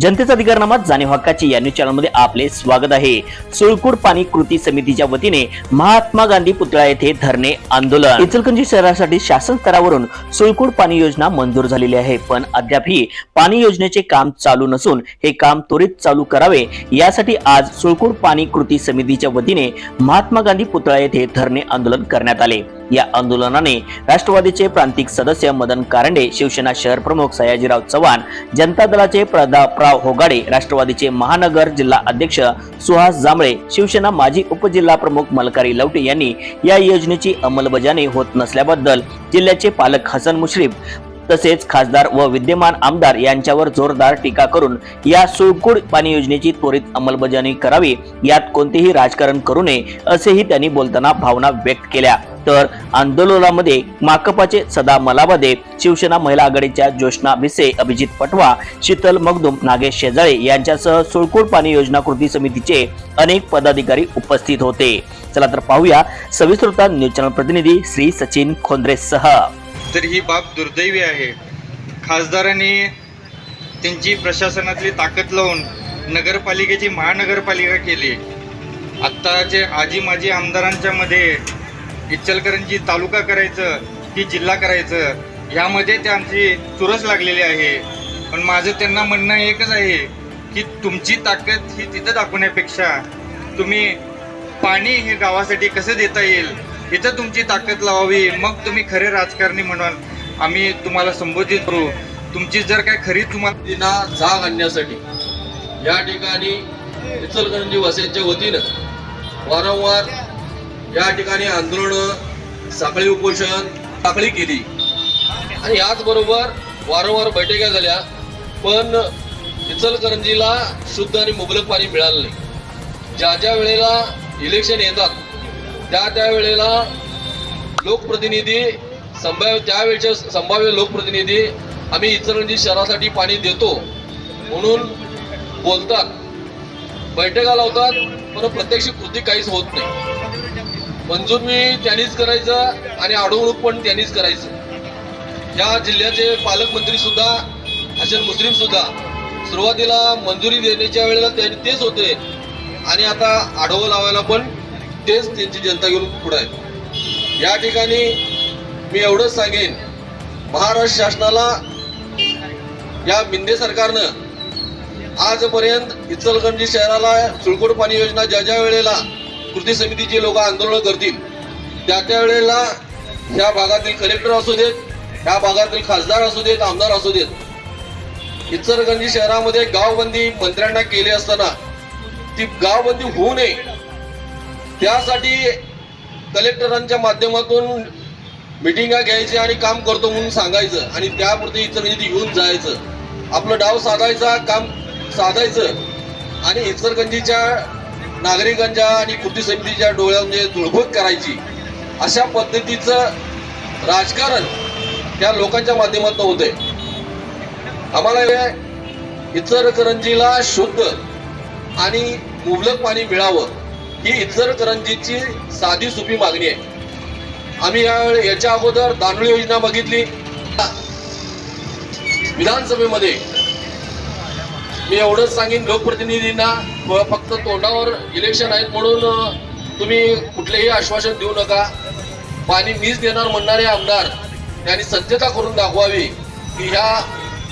जनतेचा अधिकारनामा जाणीव हक्काची या न्यूज चॅनलमध्ये आपले स्वागत आहे. सुळकूड पाणी कृती समितीच्या वतीने महात्मा गांधी पुतळा येथे धरणे आंदोलन. इचलकंजी शहरासाठी शासन स्तरावरून सुळकूड पाणी योजना मंजूर झालेली आहे. पण अद्यापही पाणी योजनेचे काम चालू नसून हे काम त्वरित चालू करावे यासाठी आज सुळकूड पाणी कृती समितीच्या वतीने महात्मा गांधी पुतळा येथे धरणे आंदोलन करण्यात आले. या आंदोलनाने राष्ट्रवादीचे प्रांतिक सदस्य मदन कारंडे शिवसेना शहर प्रमुख सयाजीराव चव्हाण जनता दलाचे प्रतापराव होगाडे राष्ट्रवादीचे महानगर जिल्हा अध्यक्ष सुहास जांभळे शिवसेना माजी उपजिल्हा प्रमुख मलकारी लवटे यांनी या योजनेची अंमलबजावणी होत नसल्याबद्दल जिल्ह्याचे पालक हसन मुश्रीफ तसेच खासदार व विद्यमान आमदार यांच्यावर जोरदार टीका करून या सुळकूड पाणी योजनेची त्वरित अंमलबजावणी करावी यात कोणतेही राजकारण करू नये असेही त्यांनी बोलताना भावना व्यक्त केल्या. तर आंदोलनामध्ये माकपाचे सदा मलाबदे शिवसेना महिला आघाडीच्या ज्योष्णा भिसे अभिजित पटवा शीतल मगदुम नागेश शेजाळे यांच्यासह सुळकूड पाणी योजना कृती समितीचे अनेक पदाधिकारी उपस्थित होते. चला तर पाहूया सविस्तृता न्यूज चॅनल प्रतिनिधी श्री सचिन खोंद्रे सह तर ही बाब दुर्दैवी आहे. खासदारांनी त्यांची प्रशासनातली ताकद लावून नगरपालिकेची महानगरपालिका केली. आत्ताचे आजी माजी आमदारांच्या मध्ये इचलकरंजी तालुका करायचं की जिल्हा करायचं यामध्ये त्यांची चुरस लागलेली आहे. पण माझं त्यांना म्हणणं एकच आहे की तुमची ताकद ही तिथं दाखवण्यापेक्षा तुम्ही पाणी हे गावासाठी कसं देता येईल? इथं तुमची ताकद लावावी मग तुम्ही खरे राजकारणी म्हणून आम्ही तुम्हाला संबोधित करू. तुमची जर काय खरी तुम्हाला तिना जाग आणण्यासाठी या ठिकाणी इचलकरंजी वसेच्या वतीनं वारंवार या ठिकाणी आंदोलनं साखळी उपोषण साखळी केली. आणि याचबरोबर वारंवार बैठका झाल्या पण इचलकरंजीला शुद्ध आणि मुबलक पाणी मिळालं नाही. ज्या ज्या वेळेला इलेक्शन येतात त्या त्या वेळेला लोकप्रतिनिधी संभाव्य त्यावेळेचे संभाव्य लोकप्रतिनिधी आम्ही इचलकरंजी शहरासाठी पाणी देतो म्हणून बोलतात. बैठका लावतात पण प्रत्यक्ष कृती काहीच होत नाही. मंजूर मी त्यांनीच करायचं आणि अडवणूक पण त्यांनीच करायचं. या जिल्ह्याचे पालकमंत्री सुद्धा हसन मुस्लिम सुद्धा सुरुवातीला मंजुरी देण्याच्या वेळेला त्यांनी तेच होते. आणि आता आडवं लावायला पण तेच त्यांची जनता घेऊन पुढे आहे. या ठिकाणी मी एवढंच सांगेन महाराष्ट्र शासनाला या मिंदे सरकारनं आजपर्यंत इचलकरंजी शहराला सुळकोड पाणी योजना ज्या ज्या वेळेला कृती समितीचे लोक आंदोलन करतील त्या त्या वेळेला ह्या भागातील कलेक्टर असू देत ह्या भागातील खासदार असू देत आमदार असू देत इचलकरंजी शहरामध्ये गावबंदी मंत्र्यांना केली असताना ती गावबंदी होऊ नये त्यासाठी कलेक्टरांच्या माध्यमातून मिटिंगा घ्यायची आणि काम करतो म्हणून सांगायचं. आणि त्यापुरते म्हणजे इचलकरंजीत येऊन जायचं. आपलं डाव साधायचा काम साधायचं. आणि इचलकरंजीच्या नागरिकांच्या आणि कृती समितीच्या डोळ्यामध्ये म्हणजे धुळभूत करायची. अशा पद्धतीचं राजकारण त्या लोकांच्या माध्यमातून होतंय. आम्हाला हे इचलकरंजीला शुद्ध आणि मुबलक पाणी मिळावं. ही इचलकरंजीची साधी सोपी मागणी आहे. आम्ही या याच्या अगोदर दानोळी योजना बघितली. विधानसभेमध्ये मी एवढंच सांगेन लोकप्रतिनिधींना फक्त तोंडावर इलेक्शन आहेत म्हणून तुम्ही कुठलेही आश्वासन देऊ नका. पाणी मीच देणार म्हणणारे आमदार त्यांनी सत्यता करून दाखवावी की ह्या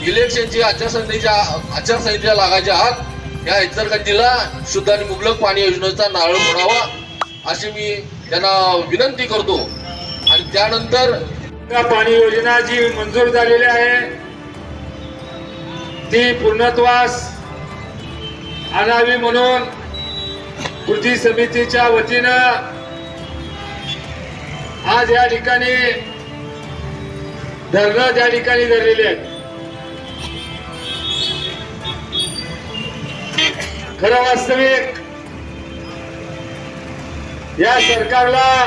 इलेक्शनची आचारसंहितेच्या आचारसंहितेच्या लागायच्या आत या इचलकरंजीला शुद्ध आणि मुबलक पाणी योजनेचा नारळ म्हणावा अशी मी त्यांना विनंती करतो. आणि त्यानंतर पाणी योजना जी मंजूर झालेली आहे ती पूर्णत्वास आणावी म्हणून कृती समितीच्या वतीनं आज या ठिकाणी धरणं त्या ठिकाणी धरलेली आहेत. खरं वास्तविक या सरकारला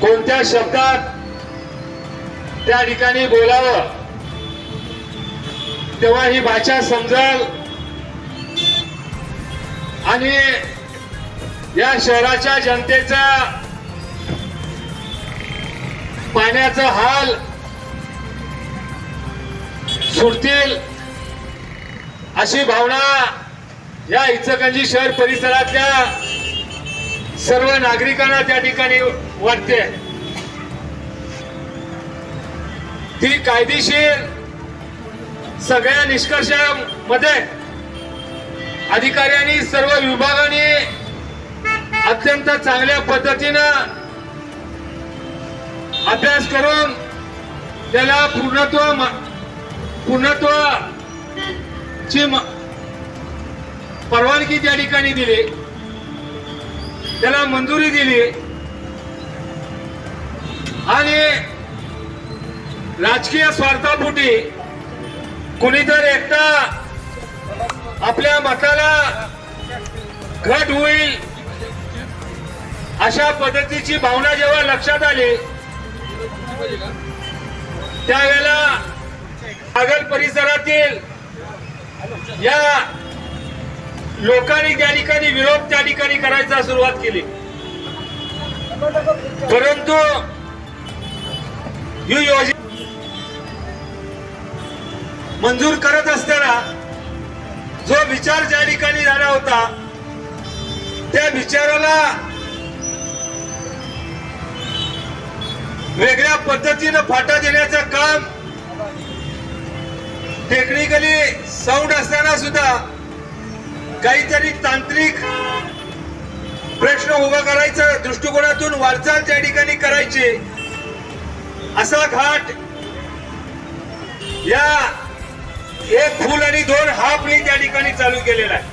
कोणत्या शब्दात त्या ठिकाणी बोलावं तेव्हा ही भाषा समजल. आणि या शहराच्या जनतेचा पाण्याचा हाल सुटतील. अशी भावना या इचकंजी शहर परिसरातल्या सर्व नागरिकांना त्या ठिकाणी वाटते. ती कायदेशीर सगळ्या निष्कर्षामध्ये अधिकाऱ्यांनी सर्व विभागाने अत्यंत चांगल्या पद्धतीनं अभ्यास करून त्याला पूर्णत्व पूर्णत्व ची परवानगी त्या ठिकाणी दिली. त्याला मंजुरी दिली. आणि राजकीय स्वार्थापोटी कुणीतरी एकटा आपल्या मताला घट होईल अशा पद्धतीची भावना जेव्हा लक्षात आली त्यावेळेला कागल परिसरातील या लोकांनी त्या ठिकाणी विरोध त्या ठिकाणी करायचा सुरुवात केली. परंतु ही योजना मंजूर करत असताना जो विचार ज्या ठिकाणी झाला होता त्या विचाराला वेगळ्या पद्धतीनं फाटा देण्याचं काम टेक्निकली साऊंड असताना सुद्धा काहीतरी तांत्रिक प्रश्न उभा करायचा दृष्टिकोनातून वाटचाल त्या ठिकाणी करायची. असा घाट या एक फुल आणि दोन हाफनी त्या ठिकाणी चालू केलेला आहे.